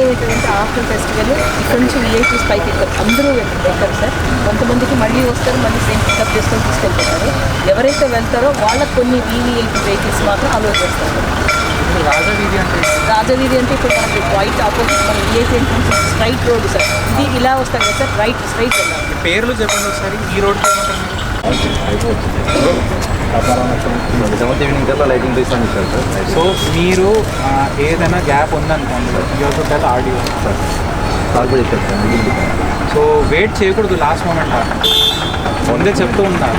ఏమవుతుందంటే after festival ఇక్కడ నుంచి విఐపీస్ పైకి ఎక్కుతారు అందరూ ఎక్కుతారు సార్. కొంతమందికి మళ్ళీ వస్తారు మళ్ళీ సేమ్ పికప్ చేసుకొని తీసుకెళ్తున్నారు ఎవరైతే వెళ్తారో వాళ్ళకి కొన్ని వీవీఐపీ వెహికల్స్ మాత్రం అలో చేస్తారు. రాజవీధి అంటే రాజవీధి అంటే ఇప్పుడు మనకి వైట్ ఆపోజిట్ మన VIP entrance straight road sir. ఇది ఇలా వస్తాం కదా సార్ రైట్ స్ట్రైట్ వెళ్ళాలి. పేర్లు చెప్పండి ఒకసారి ఈ రోడ్ ఈవినింగ్ కల్లా లైటింగ్ తీసాను సార్ సార్ సో మీరు ఏదైనా గ్యాప్ ఉందనుకోండి యూట్యూబ్ ఆడియో కాల్ కూడా ఇచ్చారు సార్ మిగిలింది సో వెయిట్ చేయకూడదు లాస్ట్ మూమెంట్ ముందే చెప్తూ ఉన్నారు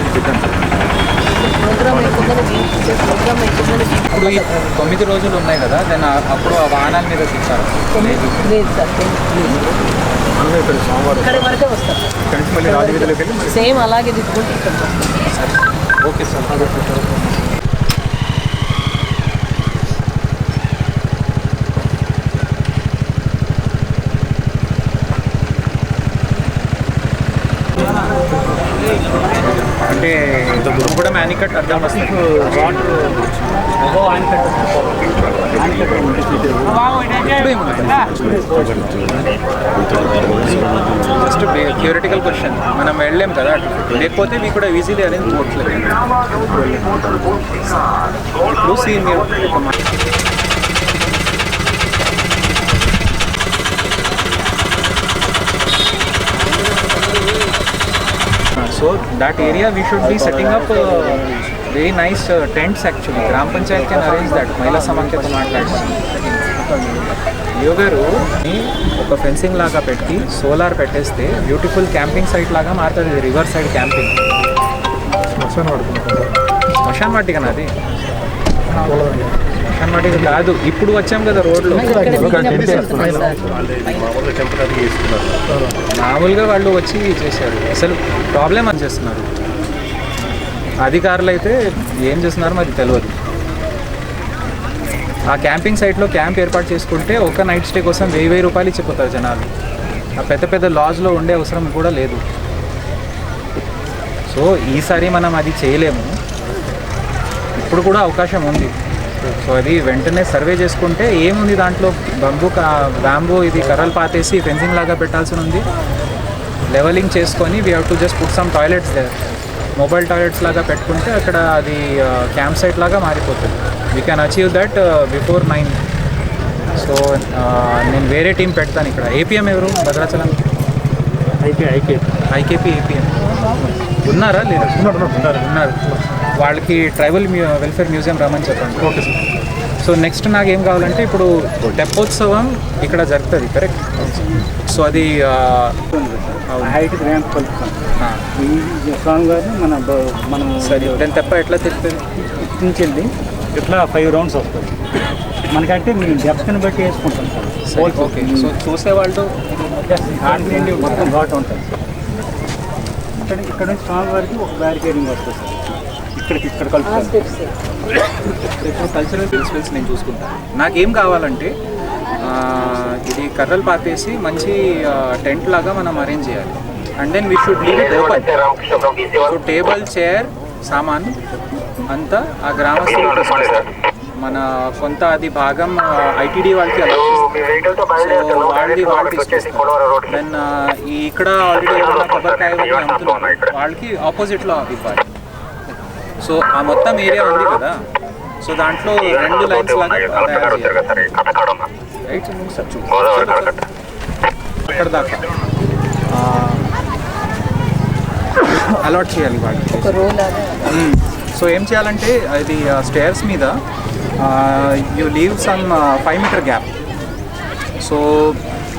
ఇప్పుడు ఈ తొమ్మిది రోజులు ఉన్నాయి కదా దెన్ అప్పుడు ఆ వాహనాల మీద తీస్తారు లేదు. సార్ మనం ఇక్కడ సోమవారం సేమ్ అలాగే ఇక్కడికి వస్తారు సరే అంటే కూడా మ్యానికట్ అర్థం వస్తుంది. జస్ట్ థియరిటికల్ క్వశ్చన్ మనం వెళ్ళలేం కదా అటు. లేకపోతే మీకు కూడా ఈజీలీ అనేది పోవట్లేదు ఇప్పుడు సీ మీరు ఒక మ- so that area we should be setting up very nice tents actually gram panchayat can arrange that మహిళా సమాఖ్యతో మాట్లాడుతున్నాం లియో గారు ఒక ఫెన్సింగ్ లాగా పెట్టి సోలార్ పెట్టేస్తే బ్యూటిఫుల్ క్యాంపింగ్ సైట్ లాగా మారుతుంది రివర్ సైడ్ క్యాంపింగ్ శ్మశానం పడుకుంటాం శ్మశాన్ వాటిక కాదు. ఇప్పుడు వచ్చాం కదా రోడ్లు. మామూలుగా వాళ్ళు వచ్చి చేశారు. అసలు ప్రాబ్లం అని చేస్తున్నారు? అధికారులు అయితే ఏం చేస్తున్నారో మరి తెలియదు ఆ క్యాంపింగ్ సైట్లో క్యాంప్ ఏర్పాటు చేసుకుంటే ఒక నైట్ స్టే కోసం వెయ్యి వెయ్యి రూపాయలు ఇచ్చిపోతారు జనాలు. ఆ పెద్ద పెద్ద లాడ్జ్లో ఉండే అవసరం కూడా లేదు. సో ఈసారి మనం అది చేయలేము. ఇప్పుడు కూడా అవకాశం ఉంది. సో అది వెంటనే సర్వే చేసుకుంటే ఏముంది దాంట్లో? బంబు బ్యాంబూ ఇది కర్రలు పాతేసి ఫెన్సింగ్ లాగా పెట్టాల్సి ఉంది. లెవెలింగ్ చేసుకొని we have to just put some toilets there mobile toilets లాగా పెట్టుకుంటే అక్కడ అది క్యాంప్ సైట్ లాగా మారిపోతుంది. We can achieve that before nine so నేను వేరే టీం పెడతాను ఇక్కడ. ఏపీఎం ఎవరు? Bhadrachalam? IK IK. IKP APM ఉన్నారా లేదా? ఉన్నారు. వాళ్ళకి ట్రైబల్ మ్యూ వెల్ఫేర్ మ్యూజియం రమ్మని చెప్పండి. Okay sir. సో నెక్స్ట్ నాకు ఏం కావాలంటే ఇప్పుడు తెప్పోత్సవం ఇక్కడ జరుగుతుంది కరెక్ట్? సో అది మన మనం సరే దాని తెప్ప ఎట్లా వెళ్ళి ఇట్లా ఫైవ్ రౌండ్స్ వస్తుంది మనకంటే మీ డెప్త్ని బట్టి వేసుకుంటాం సార్. ఓకే. సో చూసేవాళ్ళు హార్ట్ నుండి మొత్తం ఘాట్ ఉంటుంది ఇక్కడ ఇక్కడ నుంచి స్వామి గారికి ఒక బ్యారికేడింగ్ వస్తుంది సార్. ఇక్కడికి ఇక్కడ ఆ కలుపుతాం స్టెప్స్. ఇప్పుడు కల్చరల్ ప్రిన్సిపల్స్ నేను చూసుకుంటాను నాకేం కావాలంటే ఇది కర్రలు పాతేసి మంచి టెంట్ లాగా మనం అరేంజ్ చేయాలి. And then we should leave it open so table chair సామాన్ అంతా ఆ గ్రామస్తులు తీసుకొస్తారు. మన కొంత అది భాగం ఐటీడీ వాళ్ళకి వాళ్ళది వాళ్ళు తీసుకొస్తారు. దెన్ ఈ ఇక్కడ ఆల్రెడీ ఏమైనా కొబ్బరికాయ వాళ్ళకి ఆపోజిట్లో ఇవ్వాలి. సో ఆ మొత్తం ఏరియా ఉంది కదా. సో దాంట్లో రెండు లైన్స్ లాగా తయారు చేయాలి రైట్ సార్ చూడండి అక్కడ దాకా అలాట్ చేయాలి సో ఏం చేయాలంటే అది స్టేర్స్ మీద you leave some five metre gap so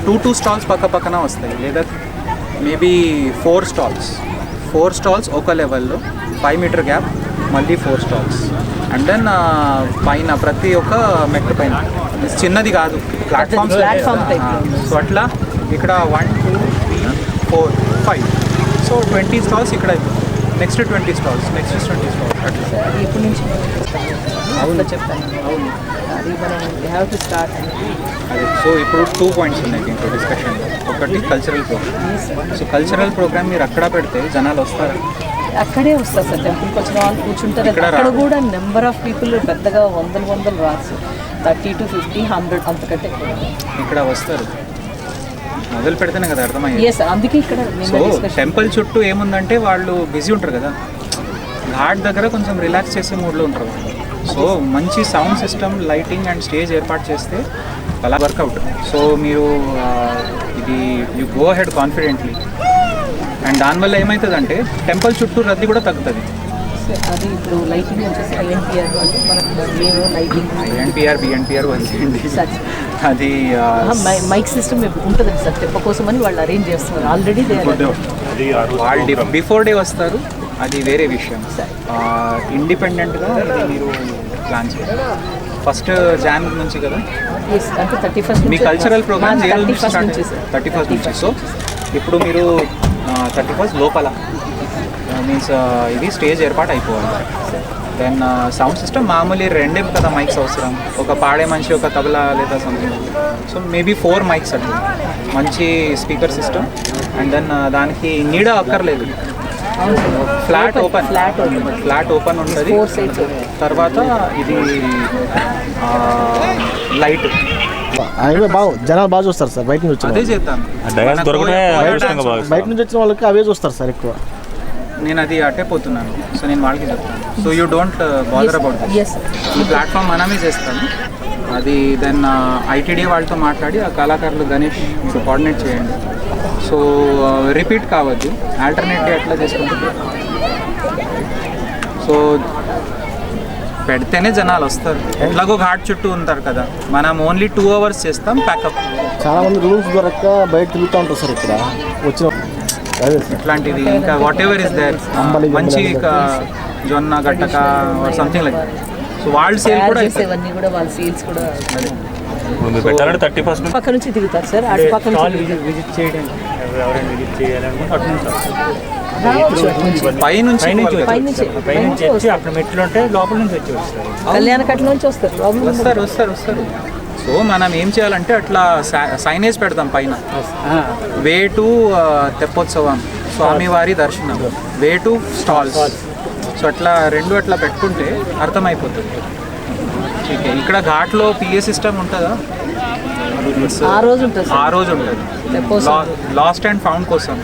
two two stalls పక్క పక్కన వస్తాయి. లేదా maybe four stalls four stalls ఒక లెవెల్లో ఫైవ్ మీటర్ గ్యాప్ మళ్ళీ ఫోర్ స్టాల్స్ అండ్ దెన్ పైన ప్రతి ఒక్క మెట్టు పైన. చిన్నది కాదు. Platform Platform type. సో అట్లా ఇక్కడ one two three four five so twenty stalls ఇక్కడ next twenty stalls next twenty stalls అట్లా. ఎప్పటి నుంచి అవును. చెప్తాను. అవును. అది మనం హ్యావ్ టు స్టార్ట్ అదే. సో ఇప్పుడు టూ పాయింట్స్ ఉన్నాయి దీంట్లో డిస్కషన్ ఒకటి cultural programme so cultural programme మీరు అక్కడ పెడితే జనాలు వస్తారు? అక్కడే వస్తారు సార్ టెంపుల్కి వచ్చిన వాళ్ళు కూర్చుంటారు. అక్కడ కూడా నెంబర్ ఆఫ్ పీపుల్ పెద్దగా వందలు వందలు రాసు థర్టీ టు ఫిఫ్టీ హండ్రెడ్ అంతకంటే ఇక్కడ వస్తారు. మొదలు పెడితేనే కదా అర్థమయ్యేది ఎస్ అందుకే ఇక్కడ సో టెంపుల్ చుట్టూ ఏముందంటే వాళ్ళు బిజీ ఉంటారు కదా. ఘాట్ దగ్గర కొంచెం రిలాక్స్ చేసే మూడ్లో ఉంటారు సో మంచి sound system lighting and stage ఏర్పాటు చేస్తే అలా వర్కౌట్ సో మీరు ఇది you go ahead confidently and దానివల్ల ఏమవుతుందంటే టెంపుల్ చుట్టూ రద్దీ కూడా తగ్గుతుంది. అది ఇప్పుడు లైటింగ్ వచ్చేసి ఐఎన్పిఆర్ వాళ్ళు మనకు మేము లైటింగ్ ఎన్పిఆర్ బిఎన్పిఆర్ అది ఆ, మైక్ సిస్టమ్ ఉంటుంది సార్ తెప్ప కోసం అని వాళ్ళు అరేంజ్ చేస్తున్నారు. ఆల్రెడీ వాళ్ళు బిఫోర్ డే వస్తారు అది వేరే విషయం. ఇండిపెండెంట్గా మీరు ప్లాన్ చేయాలి. ఫస్ట్ జాన్ నుంచి కదా? అంటే థర్టీ ఫస్ట్ మీ కల్చరల్ ప్రోగ్రామ్ ఏ రోజు థర్టీ నుంచి ఫస్ట్ స్టార్ట్ నుంచి సార్. థర్టీ ఫస్ట్ నుంచి. సో ఇప్పుడు మీరు థర్టీ ఫస్ట్ లోపల. మీన్స్ ఇది స్టేజ్ ఏర్పాటు అయిపోవాలి. దెన్ సౌండ్ సిస్టమ్ మామూలు రెండే కదా మైక్స్ అవసరం. ఒక పాడే మనిషి ఒక తబలా లేదా something so maybe four mics అట్లా. మంచి స్పీకర్ సిస్టమ్ అండ్ దెన్ దానికి నీడ అక్కర్లేదు. Flat open flat open flat open ఉంటుంది. తర్వాత ఇది లైట్ అవే బాగా జనాలు బాగా చూస్తారు సార్ బయట నుంచి వచ్చిన. బయట నుంచి వచ్చిన వాళ్ళకి అవే చూస్తారు సార్ ఎక్కువ. నేను అది అట్టే పోతున్నాను. సో నేను వాళ్ళకి చెప్తాను. So you don't bother about ఈ ప్లాట్ఫామ్ మనమే చేస్తాము. అది దెన్ ఐటీడీ వాళ్ళతో మాట్లాడి ఆ కళాకారులు గణేష్ మీరు కోఆర్డినేట్ చేయండి. సో రిపీట్ కావద్దు. ఆల్టర్నేటివ్ ఎట్లా చేసుకుంటే సో పెడితేనే జనాలు వస్తారు. ఎట్లాగో ఘాట్ చుట్టూ ఉంటారు కదా. మనం ఓన్లీ టూ అవర్స్ చేస్తాం ప్యాకప్ చాలా మంది రూమ్స్ దొరక్క బయట తిరుగుతూ ఉంటారు సార్ ఇక్కడ. వచ్చిన ఇట్లాంటిది ఇంకా వాట్ ఎవర్ ఇస్ దేర్ మంచి జొన్న గట్టక సంథింగ్ లైక్ సో వాళ్ళ సేల్ కూడా. చేసేవన్నీ కూడా వాళ్ళ సేల్స్ కూడా ఇప్పుడు మీరు పెట్టాలంటే థర్టీ ఫస్ట్ పక్క నుంచి దిగుతారు సార్ అటు పక్క నుంచి. విజిట్ చేయడం ఎవరైనా విజిట్ చేయాలనుకుంటే అటు నుంచి పైనుంచి పైనుంచి. వచ్చి అక్కడ మెట్లు ఉంటే లోపల నుంచి వచ్చి వస్తారు. కళ్యాణ కట్ల నుంచి వస్తారు. వస్తారు వస్తారు వస్తారు. సో మనం ఏం చేయాలంటే అట్లా సైనేజ్ పెడతాం పైన. వే టు తెప్పోత్సవం స్వామివారి దర్శనం. Way to stalls. సో అట్లా రెండు అట్లా పెట్టుకుంటే అర్థమైపోతుంది. ఇక్కడ ఘాట్లో పిఏ సిస్టమ్ ఉంటుందా? ఆ రోజు ఉంటుంది. లాస్ట్ అండ్ ఫౌండ్ కోసం.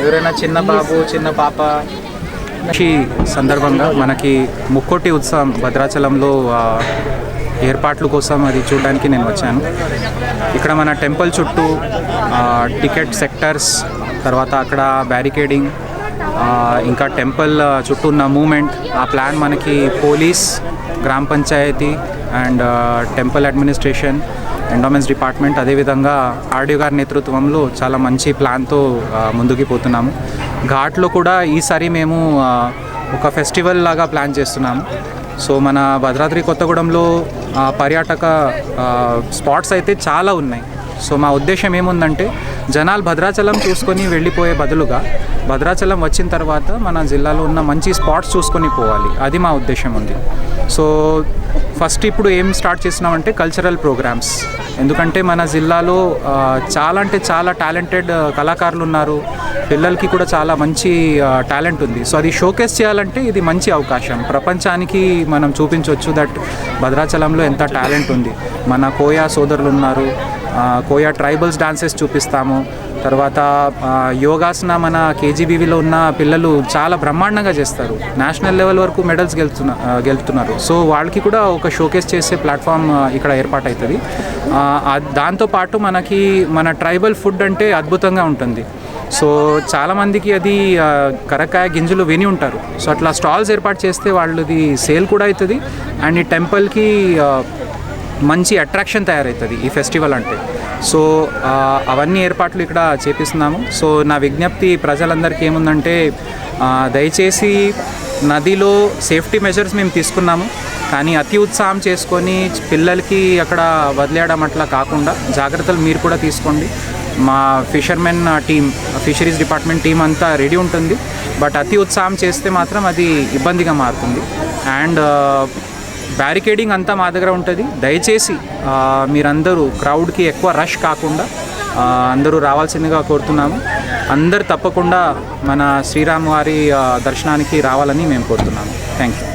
ఎవరైనా చిన్న బాబు చిన్న పాప సందర్భంగా మనకి ముక్కోటి ఉత్సవం భద్రాచలంలో ఏర్పాట్ల కోసం అది చూడడానికి నేను వచ్చాను. ఇక్కడ మన టెంపుల్ చుట్టూ టికెట్ సెక్టర్స్ తర్వాత అక్కడ బ్యారికేడింగ్ ఇంకా టెంపుల్ చుట్టూ ఉన్న మూమెంట్ ఆ ప్లాన్ మనకి police gram panchayati and temple administration endowments department అదేవిధంగా ఆర్డీఓ గారి నేతృత్వంలో చాలా మంచి ప్లాన్తో ముందుకు పోతున్నాము. ఘాట్లో కూడా ఈసారి మేము ఒక ఫెస్టివల్ లాగా ప్లాన్ చేస్తున్నాము. సో మన భద్రాద్రి కొత్తగూడెంలో పర్యాటక స్పాట్స్ అయితే చాలా ఉన్నాయి. సో మా ఉద్దేశం ఏముందంటే జనాలు భద్రాచలం చూసుకొని వెళ్ళిపోయే బదులుగా భద్రాచలం వచ్చిన తర్వాత మన జిల్లాలో ఉన్న మంచి స్పాట్స్ చూసుకొని పోవాలి. అది మా ఉద్దేశం ఉంది. సో ఫస్ట్ ఇప్పుడు ఏం స్టార్ట్ చేసినామంటే కల్చరల్ ప్రోగ్రామ్స్ ఎందుకంటే మన జిల్లాలో చాలా అంటే చాలా టాలెంటెడ్ కళాకారులు ఉన్నారు. పిల్లలకి కూడా చాలా మంచి టాలెంట్ ఉంది. సో అది షోకేస్ చేయాలంటే ఇది మంచి అవకాశం. ప్రపంచానికి మనం చూపించవచ్చు దట్ భద్రాచలంలో ఎంత టాలెంట్ ఉంది. మన కోయా సోదరులు ఉన్నారు. కోయా ట్రైబల్స్ డాన్సెస్ చూపిస్తాము. తర్వాత యోగాసన మన కేజీబీవీలో ఉన్న పిల్లలు చాలా బ్రహ్మాండంగా చేస్తారు. నేషనల్ లెవెల్ వరకు మెడల్స్ గెలుతున్న గెలుతున్నారు. సో వాళ్ళకి కూడా ఒక షోకేస్ చేసే ప్లాట్ఫామ్ ఇక్కడ ఏర్పాటు అవుతుంది దాంతోపాటు మనకి మన ట్రైబల్ ఫుడ్ అంటే అద్భుతంగా ఉంటుంది. సో చాలామందికి అది కరకాయ కరక్కాయ గింజలు విని ఉంటారు. సో అట్లా స్టాల్స్ ఏర్పాటు చేస్తే వాళ్ళది సేల్ కూడా అవుతుంది అండ్ ఈ టెంపుల్కి మంచి అట్రాక్షన్ తయారవుతుంది ఈ ఫెస్టివల్ అంటే. సో అవన్నీ ఏర్పాట్లు ఇక్కడ చేపిస్తున్నాము. సో నా విజ్ఞప్తి ప్రజలందరికీ ఏముందంటే దయచేసి నదిలో సేఫ్టీ మెజర్స్ మేము తీసుకున్నాము. కానీ అతి ఉత్సాహం చేసుకొని పిల్లలకి అక్కడ వదిలేయడం అట్లా కాకుండా జాగ్రత్తలు మీరు కూడా తీసుకోండి. మా fishermen team fisheries department team అంతా రెడీ ఉంటుంది. బట్ అతి ఉత్సాహం చేస్తే మాత్రం అది ఇబ్బందిగా మారుతుంది. అండ్ బ్యారికేడింగ్ అంతా మా దగ్గర ఉంటుంది. దయచేసి మీరందరూ క్రౌడ్కి ఎక్కువ రష్ కాకుండా అందరూ రావాల్సిందిగా కోరుతున్నాము. అందరు తప్పకుండా మన శ్రీరామ్ వారి దర్శనానికి రావాలని మేము కోరుతున్నాము. Thank you